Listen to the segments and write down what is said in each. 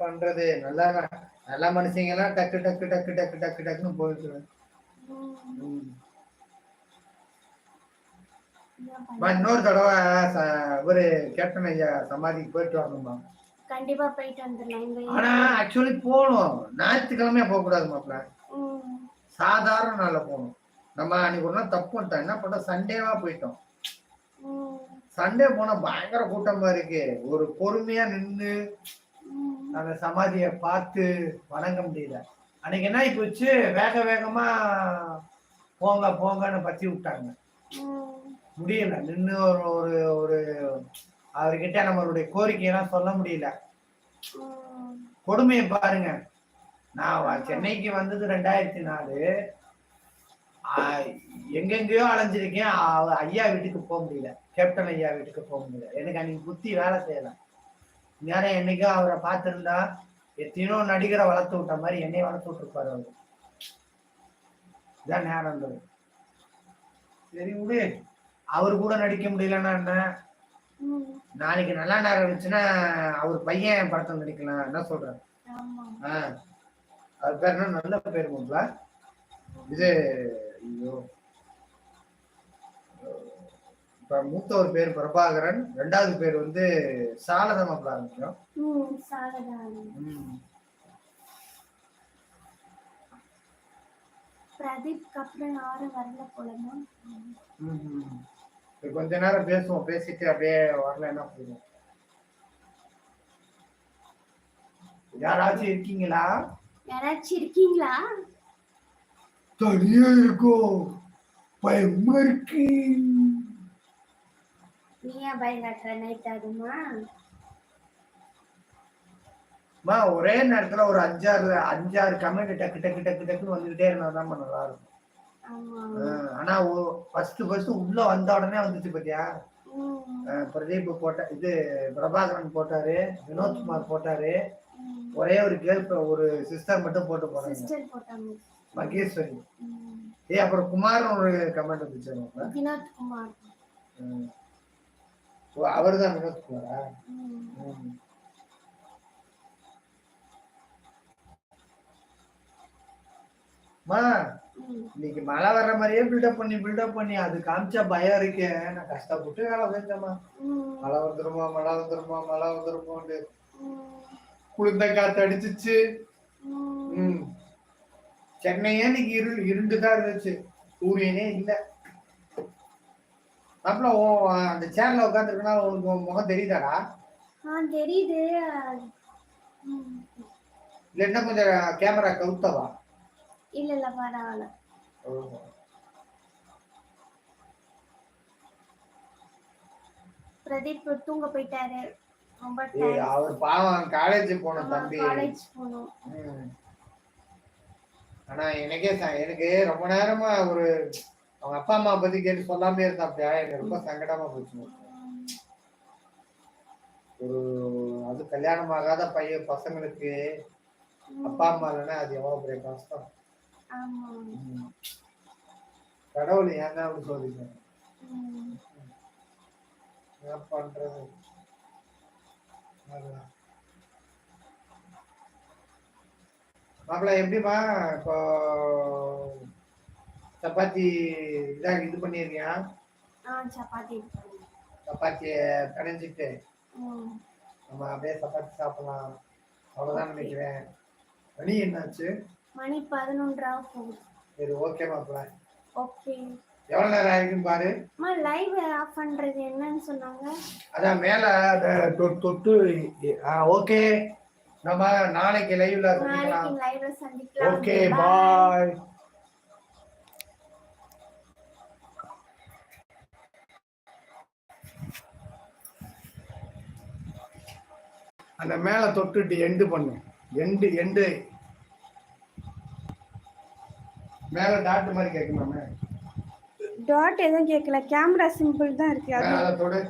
பண்றது? நல்லா நல்ல மனுஷங்க எல்லாம் டக்கு டக்கு டக்கு டக்கு டக்கு டக்குன்னு போயிட்டு இன்னொரு தடவை இவரு கேப்டன் ஐயா சமாதிக்கு போயிட்டு வரணுமா கண்டிப்பா போயிட்டு வந்துடலாம். ஆனா ஆக்சுவலி போகணும். ஞாயிற்றுக்கிழமையா போக கூடாது மாப்பிள்ள ம், சாதாரண நாள்ல போகணும். நம்ம அன்னைக்கு ஒரு நாள் தப்பு என்ன பண்ணோம் சண்டேவா போயிட்டோம். சண்டே போனா பயங்கர கூட்டமா இருக்கு. ஒரு பொறுமையா நின்னு ம், அந்த சமாதிய பார்த்து வணங்க முடியல. அன்னைக்கு என்ன ஆகி போச்சு? வேக வேகமா போங்க போங்கன்னு பத்தி விட்டாங்க. முடியல. நின்று ஒரு ஒரு ஒரு அவர்கிட்ட நம்மளுடைய கோரிக்கையெல்லாம் சொல்ல முடியல. கொடுமையை பாருங்க. நான் சென்னைக்கு வந்தது ரெண்டாயிரத்தி நாலு. எங்கெங்கேயோ அலைஞ்சிருக்கேன். ஐயா வீட்டுக்கு போக முடியல. கேப்டன் ஐயா வீட்டுக்கு போக முடியல. எனக்கு அன்னைக்கு புத்தி வேலை செய்யல. நேரம் என்னைக்கோ அவரை பார்த்திருந்தா எத்தனையோ நடிகரை வளர்த்து விட்ட மாதிரி என்னைய வளர்த்து விட்டுருப்பாரு அவரு. இதான் நேரம் இருந்தது சரி விடு. அவர் கூட நடிக்க முடியலன்னா என்ன? நாளைக்கு நல்லா நேரம் இருந்துச்சுன்னா அவர் பையன் படத்தில் நடிக்கலாம். என்ன சொல்றாரு ஆமா. ஆ. அது பேர் என்ன? நல்ல பேர் இது ஐயோ. இப்ப மூத்தவர் பேர் பிரபாகரன் ரெண்டாவது பேர் வந்து சாலத மாப்பிள ஆரம்பிக்கும். ம், சாரதான் ம். பிரதீப்க்கு அப்புறம் யாரும் வரல போலதான் ம், ம். இப்ப கொஞ்ச நேரம் பேசுவோம் பேசிட்டு அப்படியே வரலன்னா போதும். யாராச்சும் இருக்கீங்களா? யாராச்சும் இருக்கீங்களா? தனியா இருக்கோம் பயமா இருக்கு. நீ ஏன் பயம் காட்டுற நைட் ஆகுமா அம்மா ஒரே நேரத்துல ஒரு அஞ்சாறு அஞ்சாறு கமெண்ட் டக்கு டக்கு டக்கு டக்குன்னு வந்துகிட்டே இருந்தாதான் நல்லா இருக்கும் ஆனா ஃபர்ஸ்ட் ஃபர்ஸ்ட் உள்ள வந்த உடனே வந்துச்சு பாத்தியா? ம், பிரதீப் போட்ட இது பிரபாகரன் போட்டாரு வினோத்குமார் போட்டாரு. ம். ஒரே ஒரு கேர்ள் ஒரு சிஸ்டர் மட்டும் போட்டு போனாங்க. சிஸ்டர் போட்டாங்க. மகேஸ்வரி. ஏய் அப்புறம் குமார்னு ஒரு கமெண்ட் வந்துச்சு அவங்க. வினோத் குமார். ஓ அவர் தான். ம். அம்மா ம். இன்னைக்கு மழை வர்ற மாதிரியே பில்டப் பண்ணி பில்டப் பண்ணி அது காமிச்சா பயம் இருக்கே நான் கஷ்டப்பட்டு வேலை செஞ்சேம்மா. மழை வந்துருமா மழை வந்துருமா மழை வந்துருமான்னு. குளிர்ந்த காத்து அடிச்சிச்சு ம். சென்னையே இன்னைக்கு இரு இருண்டுதான் இருந்துச்சு? சூரியனே இல்ல. அப்புறம் அந்த சேர்ல உட்காந்துருக்கனா உனக்கு உன் முகம் தெரியுதாடா? ஆ தெரியுது. இல்லைன்னா கொஞ்சம் கேமரா கவுத்தவா? இல்ல இல்ல பரவாயில்ல. பிரதீப் தூங்க போயிட்டாரு. ரொம்ப அவர் பாவம் காலேஜ் போன தம்பி. காலேஜ் போகணும் ம். ஆனா எனக்கே எனக்கு ரொம்ப நேரமா ஒரு அவங்க அப்பா அம்மா பத்தி கேட்டு சொல்லாமே இருந்தாப்டியா எனக்கு ரொம்ப சங்கடமா போச்சு ஒரு அது கல்யாணம் ஆகாத பையன் பசங்களுக்கு அப்பா அம்மா இல்லைன்னா அது எவ்வளவு பெரிய கஷ்டம். கடவுள் ஏன் தான் அப்படி சொல்லிங்க. என்ன பண்றது அதுதான். மாப்பிள்ளை எப்படிம்மா? இப்போ சப்பாத்தி இதாக இது பண்ணிருக்கியா? ஆ சப்பாத்தி இருக்கு. சப்பாத்திய கடைஞ்சிட்டு. நம்ம அப்படியே சப்பாத்தி சாப்பிடலாம். அவ்வளவுதான் நினைக்கிறேன். மணி என்னாச்சு? மணி பதினொன்றாக போகுது. சரி ஓகே மாப்பிள்ள. ஓகே. எவ்வளவு நேரம் ஆயிருக்குன்னு பாரு. அம்மா லைவ் ஆஃப் பண்றது என்னன்னு சொன்னாங்க. அதான் மேல தொட்டு ஓகே. நம்ம நாளைக்கு லைவ்ல சந்திக்கலாம். ஓகே. பாய் அந்த மேல தொட்டுட்டு எண்டு பண்ணு. எண்டு எண்டு மேல டாட் மாதிரி கேட்குமாமே டாட் எதுவும் கேட்கல. கேமரா சிம்பிள் தான் இருக்கு. அது தொடு.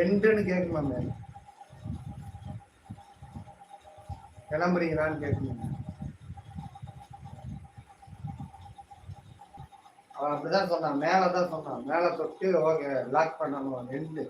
எண்டுன்னு கேட்குமாமே கிளம்புறீங்களான்னு கேட்கணும். அவன் அப்படிதான் சொன்னான் மேலே தான் சொன்னான் மேல தொட்டு ஓகே லாக் பண்ணணும். ரெண்டு